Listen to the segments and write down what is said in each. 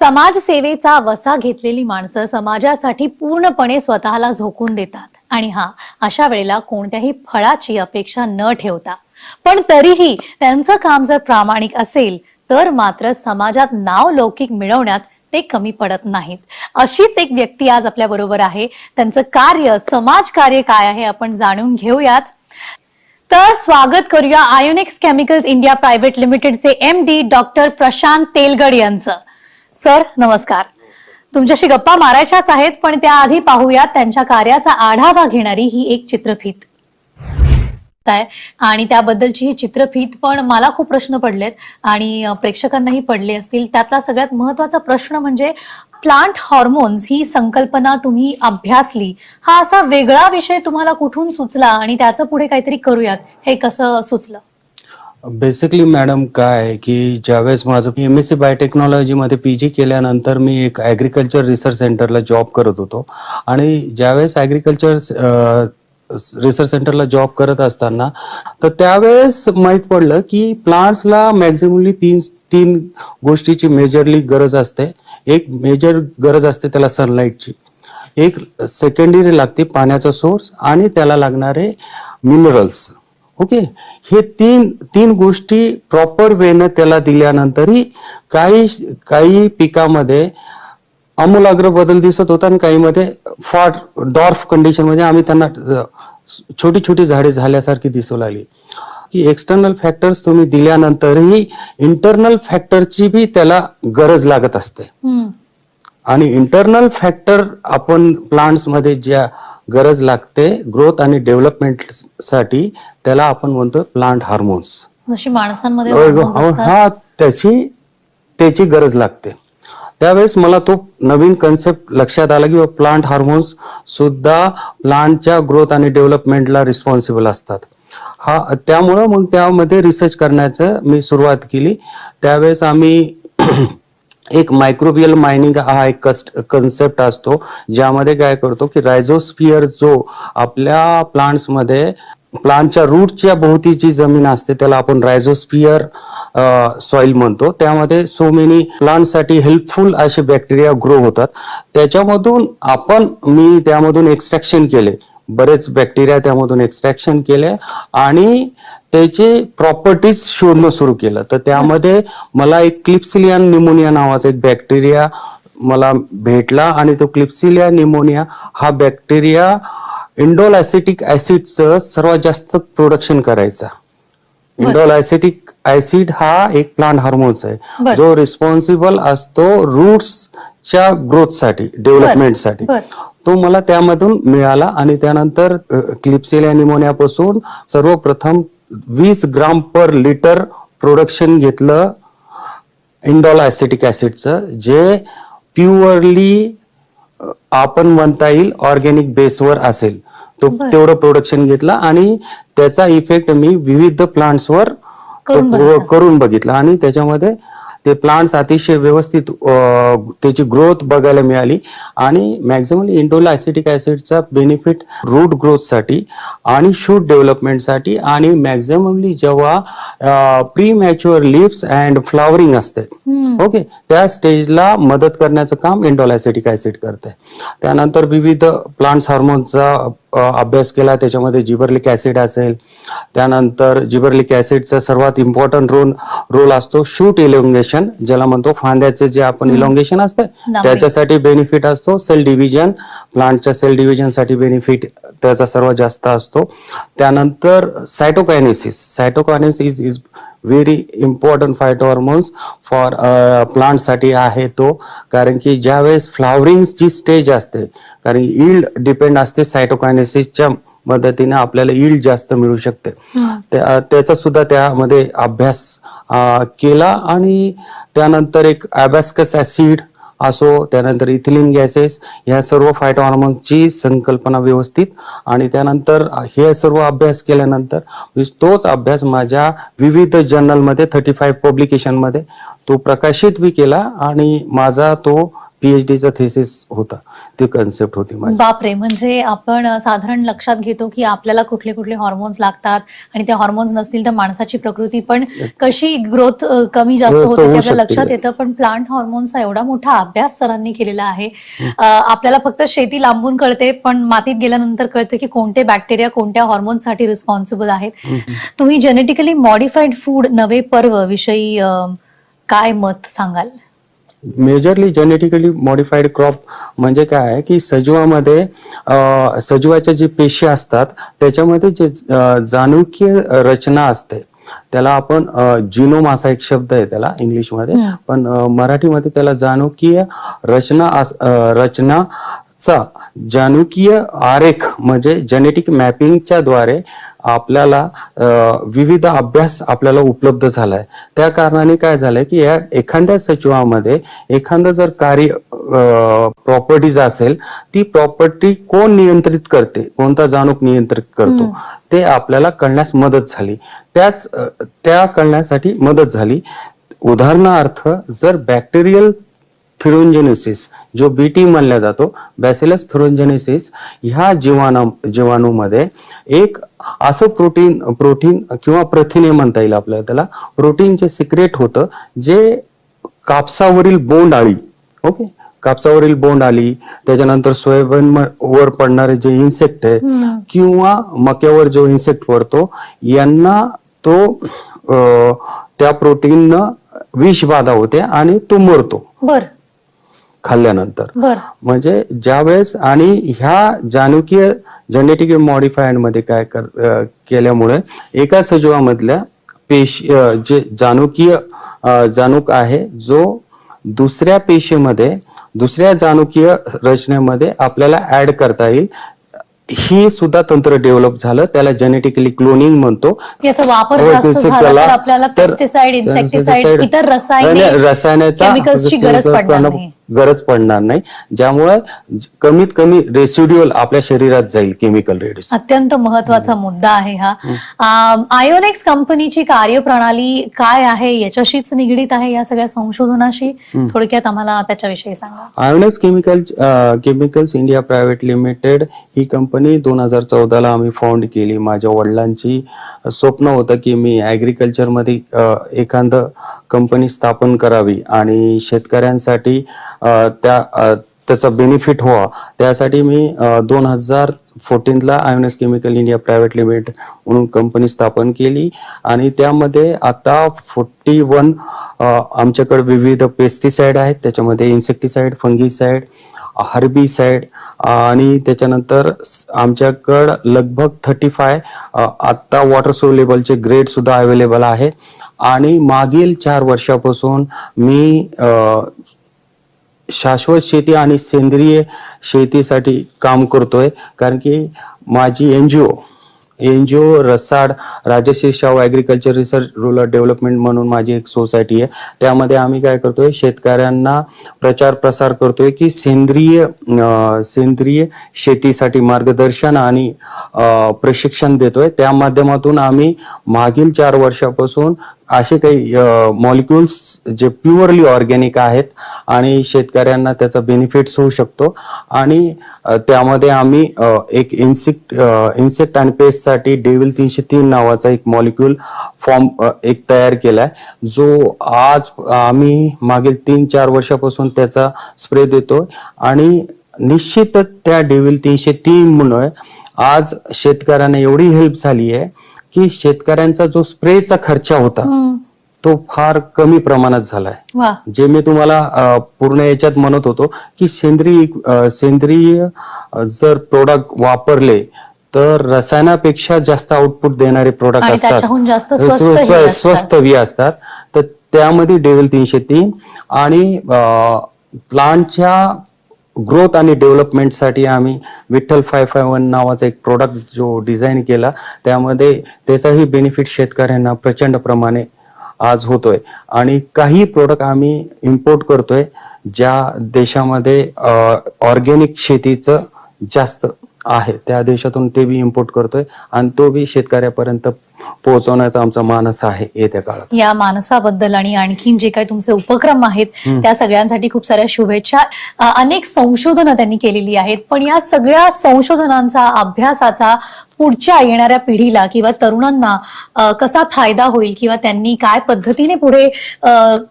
समाजसेवेचा वसा घेतलेली माणसं समाजासाठी पूर्णपणे स्वतःला झोकून देतात. आणि हा अशा वेळेला कोणत्याही फळाची अपेक्षा न ठेवता. पण तरीही त्यांचं काम जर प्रामाणिक असेल तर मात्र समाजात नाव लौकिक मिळवण्यात ते कमी पडत नाहीत. अशीच एक व्यक्ती आज आपल्या बरोबर आहे. त्यांचं कार्य समाज कार्य काय आहे आपण जाणून घेऊयात. तर स्वागत करूया आयोनिक्स केमिकल्स इंडिया प्रायव्हेट लिमिटेडचे M D doctor Prashant Telgad यांचं. सर नमस्कार. तुमच्याशी गप्पा मारायच्याच आहेत पण त्याआधी पाहूयात त्यांच्या कार्याचा आढावा घेणारी ही एक चित्रफीत. काय? आणि त्याबद्दलची ही चित्रफीत पण मला खूप प्रश्न पडलेत आणि प्रेक्षकांनाही पडले असतील. त्यातला सगळ्यात महत्त्वाचा प्रश्न म्हणजे प्लांट हॉर्मोन्स ही संकल्पना तुम्ही अभ्यासली. हा असा वेगळा विषय तुम्हाला कुठून सुचला? आणि त्याचं पुढे काहीतरी करूयात. हे कसं सुचलं? बेसिकली मॅडम काय की ज्यावेळेस माझं एम एस सी बायोटेक्नॉलॉजीमध्ये पी जी केल्यानंतर मी एक ॲग्रिकल्चर रिसर्च सेंटरला जॉब करत होतो. आणि ज्यावेळेस ॲग्रिकल्चर रिसर्च सेंटरला जॉब करत असताना तर त्यावेळेस माहीत पडलं की प्लांट्सला मॅक्झिमली तीन तीन गोष्टीची मेजरली गरज असते. एक मेजर गरज असते त्याला सनलाईटची एक सेकंडरी लागते पाण्याचा सोर्स आणि त्याला लागणारे मिनरल्स ओके? हे तीन तीन गोष्टी प्रॉपर वेनं त्याला दिल्यानंतरही काही काही पिकामध्ये आमूलाग्र बदल दिसत होता आणि काहीमध्ये फार डॉर्फ कंडिशन म्हणजे आम्ही त्यांना छोटी छोटी झाडे झाल्यासारखी दिसू लागली. की एक्सटर्नल फॅक्टर्स तुम्ही दिल्यानंतरही इंटरनल फॅक्टरची बी त्याला गरज लागत असते. आणि इंटरनल फॅक्टर आपण प्लांट्समध्ये ज्या गरज लागते ग्रोथ आणि डेव्हलपमेंटसाठी. त्याला आपण म्हणतो प्लांट हार्मोन्स जशी माणसांमध्ये hormones. हा त्याची त्याची गरज लागते. त्यावेळेस मला तो नवीन कन्सेप्ट लक्षात आला की प्लांट हार्मोन्स सुद्धा प्लांटच्या ग्रोथ आणि डेव्हलपमेंटला रिस्पॉन्सिबल असतात. हा त्यामुळं मग त्यामध्ये रिसर्च करण्याचं मी सुरुवात केली. त्यावेळेस आम्ही एक मायक्रोबियल मायनिंग हा एक कन्सेप्ट असतो ज्यामध्ये काय करतो की रायझोस्फियर जो आपल्या प्लांट्समध्ये प्लांटच्या रूटच्या भोवतीची जमीन असते त्याला आपण रायझोस्फियर सॉइल म्हणतो. त्यामध्ये सो मेनी प्लांटसाठी हेल्पफुल असे बॅक्टेरिया ग्रो होतात. त्याच्यामधून आपण मी त्यामधून एक्स्ट्रॅक्शन केले. बरेच बॅक्टेरिया त्यामधून एक्स्ट्रॅक्शन केले आणि त्याचे प्रॉपर्टीज शोधणं सुरू केलं. तर त्यामध्ये मला एक क्लिप्सिलियन निमोनिया नावाचा एक बॅक्टेरिया मला भेटला आणि तो क्लिप्सिलिया निमोनिया हा बॅक्टेरिया इंडोल ऍसिटिक ऍसिडचं सर्वात जास्त प्रोडक्शन करायचा. इंडोल ऍसिटिक ऍसिड हा एक प्लांट हार्मोन्स आहे. जो रिस्पॉन्सिबल असतो रूट्सच्या ग्रोथसाठी डेव्हलपमेंटसाठी. तो मला त्यामधून मिळाला आणि त्यानंतर क्लिप्सिलिया निमोनियापासून सर्वप्रथम वीस ग्राम पर लिटर प्रोडक्शन घेतलं इंडोल ऍसिटिक ऍसिडचं जे प्युअरली आपण म्हणता येईल ऑर्गॅनिक बेसवर असेल तो. तेवढं प्रोडक्शन घेतलं आणि त्याचा इफेक्ट मी विविध प्लांट्सवर. करून बघितलं आणि त्याच्यामध्ये ते प्लांट्स अतिशय व्यवस्थित त्याची ग्रोथ बघायला मिळाली. आणि मॅक्झिमली इंडोला ऍसिटिक ऍसिडचा बेनिफिट रूट ग्रोथसाठी आणि शूट डेव्हलपमेंटसाठी आणि मॅक्झिममली जेव्हा premature lips and flowering असते. ओके त्या स्टेजला मदत करण्याचं काम इंडोल ऍसिटिक ऍसिड करते त्यानंतर विविध प्लांट्स हार्मोनचा अभ्यास केला त्याच्यामध्ये जिबर्लिक ऍसिड असेल. त्यानंतर जिबर्लिक ऍसिडचा सर्वात इम्पॉर्टंट रोल रोल असतो शूट इलोंगेशन ज्याला म्हणतो फांद्याचे जे आपण इलोंगेशन असते. त्याच्यासाठी बेनिफिट असतो सेल डिव्हिजन प्लांटच्या सेल डिव्हिजनसाठी बेनिफिट त्याचा सर्वात जास्त असतो. त्यानंतर cytokinesis cytokinesis is very important phytohormones for प्लांटसाठी आहे तो. कारण की ज्यावेळेस फ्लावरिंगची स्टेज असते कारण इल्ड डिपेंड असते सायटोकायनेसिसच्या मदतीने आपल्याला इल्ड जास्त मिळू शकते. त्या- त्याचा सुद्धा त्यामध्ये अभ्यास अं, केला आणि त्यानंतर एक अबॅस्कस ऍसिड असो त्यानंतर इथिलिन गॅसेस ह्या सर्व फायटो संकल्पना व्यवस्थित. आणि त्यानंतर हे सर्व अभ्यास केल्यानंतर म्हणजे तोच अभ्यास माझ्या विविध जर्नलमध्ये थर्टी फाईव्ह पब्लिकेशनमध्ये तो प्रकाशित बी केला. आणि माझा तो पीएच डीचा थेसिस होता. ती कन्सेप्ट होती माझी. बापरे म्हणजे आपण साधारण लक्षात घेतो की आपल्याला कुठले कुठले हॉर्मोन्स लागतात आणि ते हॉर्मोन्स नसतील तर माणसाची प्रकृती पण कशी ग्रोथ कमी जास्त होते ते आपल्या. लक्षात येतं. पण प्लांट हॉर्मोन्सचा एवढा मोठा अभ्यास सरांनी केलेला आहे. आपल्याला फक्त शेती लांबून कळते पण मातीत गेल्यानंतर कळतं की कोणते बॅक्टेरिया कोणत्या हॉर्मोन्ससाठी रिस्पॉन्सिबल आहेत. तुम्ही जेनेटिकली मॉडिफाईड फूड नवे पर्व विषयी काय मत सांगाल? मेजरली जेनेटिकली मॉडिफाईड क्रॉप म्हणजे काय आहे की सजीवामध्ये सजीवाच्या जे पेशी असतात त्याच्यामध्ये जे जाणुकीय रचना असते त्याला आपण जिनोम असा एक शब्द आहे त्याला इंग्लिशमध्ये पण मराठीमध्ये त्याला जाणुकीय रचना अस- रचनाचा जाणुकीय आरेख म्हणजे जेनेटिक मॅपिंगच्या द्वारे आपल्याला विविध अभ्यास आपल्याला उपलब्ध झालाय. त्या कारणाने काय झालंय की या एखाद्या सचिवामध्ये एखादं जर कार्य प्रॉपर्टीज असेल ती प्रॉपर्टी कोण नियंत्रित करते? कोणता जाणूक नियंत्रित करतो? ते आपल्याला कळण्यास मदत झाली. त्याच त्या कळण्यासाठी मदत झाली. उदाहरणार्थ जर बॅक्टेरियल थिरोंजेनेसिस जो बीटी म्हणला जातो बॅसिलस थिरोंजेनेसिस ह्या जीवाणू जीवाणूमध्ये एक असं प्रोटीन प्रोटीन किंवा प्रथिने म्हणता येईल आपल्याला त्याला. प्रोटीन जे सिक्रेट होतं जे कापसावरील बोंड आळी ओके कापसावरील बोंड आली त्याच्यानंतर सोयाबीन वर पडणारे जे इन्सेक्ट आहे किंवा मक्यावर जो इन्सेक्ट पडतो यांना तो त्या प्रोटीननं विष बाधा होते आणि तो मरतो. बर. खाल्ल्यानंतर. म्हणजे ज्यावेळेस आणि ह्या जाणुकीय जेनेटिक मॉडिफायडमध्ये काय केल्यामुळे एका सजीवामधल्या पेशी जे जाणुकीय अं, जाणूक आहे जो दुसऱ्या पेशीमध्ये दुसऱ्या जाणुकीय रचनेमध्ये आपल्याला ऍड करता येईल. ही सुद्धा तंत्र डेव्हलप झालं. त्याला जेनेटिकली क्लोनिंग म्हणतो. वापर हो, आपल्याला पेस्टिसाइड इन्सेक्टिसाइड इतर रसायने रसायनाचा गरज पडणार गरज पडणार नाही. ज्यामुळे कमीत कमी रेसिड्युअल आपल्या शरीरात जाईल केमिकल रेडिस अत्यंत महत्त्वाचा मुद्दा आहे हा. आयोनेक्स कंपनीची कार्यप्रणाली काय आहे याच्याशीच निगडीत आहे या सगळ्या संशोधनाशी? थोडक्यात आम्हाला त्याच्याविषयी सांगा. Ionus chemical chemicals India private limited ही कंपनी दोन हजार चौदाला आम्ही फाउंड केली. माझ्या वडिलांची स्वप्न होतं की मी ऍग्रिकल्चरमध्ये अ, एखादं कंपनी स्थापन करावी आणि शेतकऱ्यांसाठी त्या त्याचा बेनिफिट व्हावा. त्यासाठी मी दोन हजार फोर्टीनला Ionus chemical India private limited म्हणून कंपनी स्थापन केली आणि त्यामध्ये आता फोर्टी वन आमच्याकडे विविध पेस्टिसाइड आहेत. त्याच्यामध्ये इन्सेक्टिसाइड फंगीसाइड हर्बी साईड आणि त्याच्यानंतर आमच्याकडं लगभग थर्टी फाय आत्ता वॉटर सोलेबलचे ग्रेड सुद्धा अवेलेबल आहे. आणि मागील चार वर्षापासून मी शाश्वत शेती आणि सेंद्रिय शेतीसाठी काम करतोय. कारण की माझी N G O NGO रसाड Rajshri Shahu agriculture research rural development म्हणून माझी एक सोसायटी आहे. त्यामध्ये आम्ही काय करतोय शेतकऱ्यांना प्रचार प्रसार करतोय की सेंद्रिय सेंद्रिय शेतीसाठी मार्गदर्शन आणि प्रशिक्षण देतोय. त्या माध्यमातून आम्ही मागील चार वर्षापासून असे काही मॉलिक्युल्स जे प्युअरली ऑर्गॅनिक आहेत आणि शेतकऱ्यांना त्याचा बेनिफिट्स होऊ शकतो. आणि त्यामध्ये आम्ही एक इन्सेक्ट इन्सेक्ट आणि पेस्टसाठी डेव्हिल तीनशे तीन नावाचा एक मॉलिक्युल फॉर्म एक तयार केलाय. जो आज आम्ही मागील तीन चार वर्षापासून त्याचा स्प्रे देतो आणि निश्चितच त्या डेव्हिल तीनशे तीन मुळे आज शेतकऱ्यांना एवढी हेल्प झाली आहे की शेतकऱ्यांचा जो स्प्रेचा खर्च होता. तो फार कमी प्रमाणात झालाय जे मी तुम्हाला पूर्ण याच्यात म्हणत होतो की सेंद्रिय सेंद्रिय जर प्रोडक्ट वापरले तर रसायनापेक्षा जास्त आउटपुट देणारे प्रोडक्ट असतात. स्वस्त बी असतात तर त्यामध्ये डेव्हिल तीनशे तीन आणि प्लांटच्या ग्रोथ आणि डेव्हलपमेंटसाठी आम्ही विठ्ठल फाय फाय वन नावाचा एक प्रोडक्ट जो डिझाईन केला त्यामध्ये त्याचाही बेनिफिट शेतकऱ्यांना प्रचंड प्रमाणे आज होतोय. आणि काही प्रोडक्ट आम्ही इम्पोर्ट करतोय ज्या देशामध्ये ऑर्गेनिक शेतीचं जास्त आहे. त्या देशातून ते बी इम्पोर्ट करतोय आणि तो बी शेतकऱ्यापर्यंत पोहोचवण्याचा आमचा मानस आहे येत्या काळात. या मानसाबद्दल आणि आणखीन जे काही तुमचे उपक्रम आहेत त्या सगळ्यांसाठी खूप साऱ्या शुभेच्छा. अनेक संशोधनं त्यांनी केलेली आहेत पण या सगळ्या संशोधनांचा अभ्यासाचा पुढच्या येणाऱ्या पिढीला किंवा तरुणांना कसा फायदा होईल किंवा त्यांनी काय पद्धतीने पुढे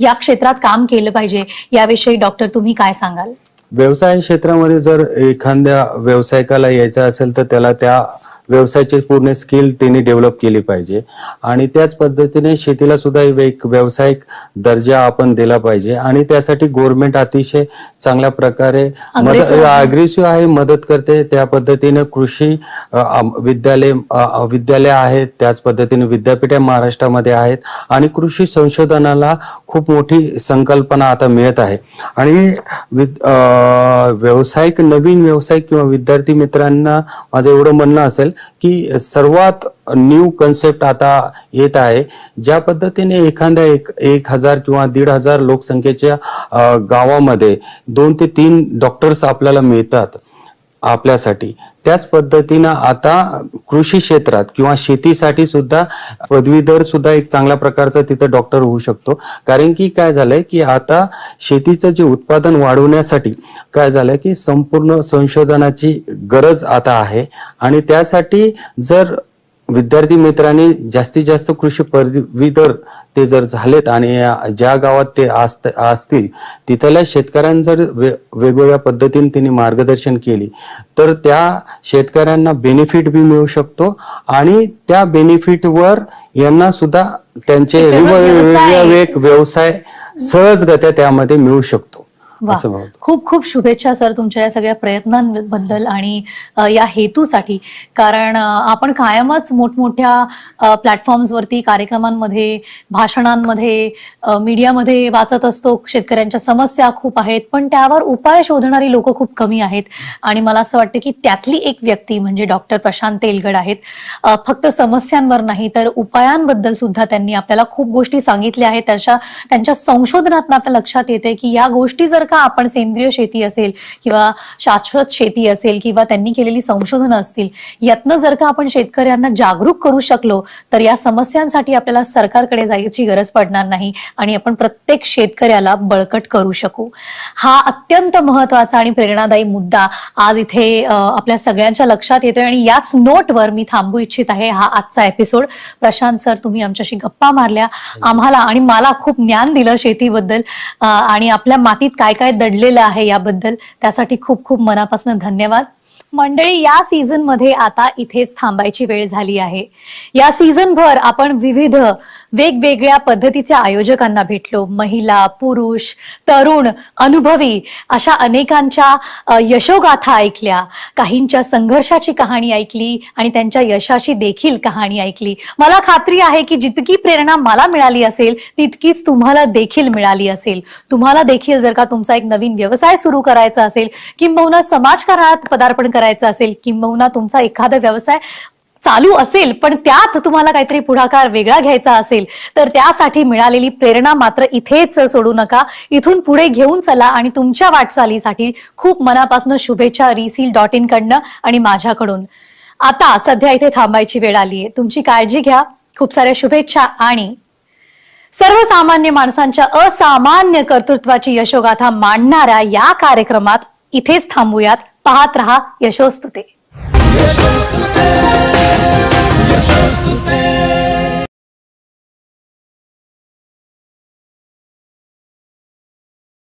या क्षेत्रात काम केलं पाहिजे याविषयी डॉक्टर तुम्ही काय सांगाल? व्यवसाय क्षेत्रामध्ये जर एखाद्या व्यावसायिकाला यायचं असेल तर त्याला त्या व्यवसायाची पूर्ण स्किल त्यांनी डेव्हलप केली पाहिजे. आणि त्याच पद्धतीने शेतीला सुद्धा एक व्यावसायिक दर्जा आपण दिला पाहिजे. आणि त्यासाठी गव्हर्नमेंट अतिशय चांगल्या प्रकारे. अग्रेसिव्ह आहे. मदत करते. त्या पद्धतीने कृषी विद्यालय विद्यालय आहेत. त्याच पद्धतीने विद्यापीठे महाराष्ट्रामध्ये आहेत. आणि कृषी संशोधनाला खूप मोठी संकल्पना आता मिळत आहे. आणि व्यावसायिक नवीन व्यावसायिक किंवा विद्यार्थी मित्रांना माझं एवढं म्हणणं असेल की सर्वात न्यू कन्सेप्ट आता येत आहे. ज्या पद्धतीने एखाद्या एक एक हजार किंवा दीड हजार लोकसंख्येच्या गावामध्ये दोन ते तीन डॉक्टर्स आपल्याला मिळतात. आपल्यासाठी. त्याच पद्धतीनं आता कृषी क्षेत्रात किंवा शेतीसाठी सुद्धा पदवीधर सुद्धा एक चांगल्या प्रकारचा तिथं डॉक्टर होऊ शकतो. कारण की काय झालंय की आता शेतीचं जे उत्पादन वाढवण्यासाठी काय झालंय की संपूर्ण संशोधनाची गरज आता आहे. आणि त्यासाठी जर विद्यार्थी मित्रांनी जास्तीत जास्त कृषी पदवीधर ते जर झालेत आणि ज्या गावात ते असत असतील तिथल्या शेतकऱ्यांना जर वेगवेगळ्या पद्धतीने त्यांनी मार्गदर्शन केली तर त्या शेतकऱ्यांना बेनिफिट बी मिळू शकतो आणि त्या बेनिफिटवर यांना सुद्धा त्यांचे व्यवसाय सहजगत्या त्यामध्ये मिळू शकतो. वा. खूप खूप शुभेच्छा सर तुमच्या या सगळ्या प्रयत्नांबद्दल आणि या हेतूसाठी. कारण आपण कायमच मोठमोठ्या प्लॅटफॉर्म्सवरती कार्यक्रमांमध्ये भाषणांमध्ये मीडियामध्ये वाचत असतो. शेतकऱ्यांच्या समस्या खूप आहेत पण त्यावर उपाय शोधणारी लोक खूप कमी आहेत. आणि मला असं वाटतं की त्यातली एक व्यक्ती म्हणजे डॉक्टर प्रशांत तेलगड आहेत. फक्त समस्यांवर नाही तर उपायांबद्दल सुद्धा त्यांनी आपल्याला खूप गोष्टी सांगितल्या आहेत. त्याच्या त्यांच्या संशोधनातून आपल्या लक्षात येते की या गोष्टी जर का आपण सेंद्रिय शेती असेल किंवा शाश्वत शेती असेल किंवा त्यांनी केलेली संशोधनं असतील यातनं जर का आपण शेतकऱ्यांना जागरूक करू शकलो तर या समस्यांसाठी आपल्याला सरकारकडे जायची गरज पडणार नाही आणि आपण प्रत्येक शेतकऱ्याला बळकट करू शकू. हा अत्यंत महत्त्वाचा आणि प्रेरणादायी मुद्दा आज इथे आपल्या सगळ्यांच्या लक्षात येतोय आणि याच नोटवर मी थांबू इच्छित आहे. हा आजचा एपिसोड. प्रशांत सर तुम्ही आमच्याशी गप्पा मारल्या. आम्हाला आणि मला खूप ज्ञान दिलं शेतीबद्दल. आणि आपल्या मातीत काय काय दडलेलं आहे याबद्दल त्यासाठी खूप खूप मनापासून धन्यवाद. मंडळी या सीझनमध्ये आता इथेच थांबायची वेळ झाली आहे. या सीझन भर आपण विविध वेगवेगळ्या पद्धतीच्या आयोजकांना भेटलो. महिला पुरुष तरुण अनुभवी अशा अनेकांच्या यशोगाथा ऐकल्या. काहींच्या संघर्षाची कहाणी ऐकली आणि त्यांच्या यशाची देखील कहाणी ऐकली. मला खात्री आहे की जितकी प्रेरणा मला मिळाली असेल तितकीच तुम्हाला देखील मिळाली असेल. तुम्हाला देखील जर का तुमचा एक नवीन व्यवसाय सुरू करायचा असेल किंबहुना समाजकारणात पदार्पण करायचं असेल किंबहुना तुमचा एखादा व्यवसाय चालू असेल पण त्यात तुम्हाला काहीतरी पुढाकार वेगळा घ्यायचा असेल तर त्यासाठी मिळालेली प्रेरणा मात्र इथेच सोडू नका. इथून पुढे घेऊन चला आणि तुमच्या वाटचालीसाठी खूप मनापासून शुभेच्छा रिसील डॉट इन कडनं आणि माझ्याकडून. आता सध्या इथे थांबायची वेळ आली आहे तुमची काळजी घ्या. खूप साऱ्या शुभेच्छा आणि सर्वसामान्य माणसांच्या असामान्य कर्तृत्वाची यशोगाथा मांडणाऱ्या या कार्यक्रमात इथेच थांबूयात. पाहत रहा. यशोस्तुते.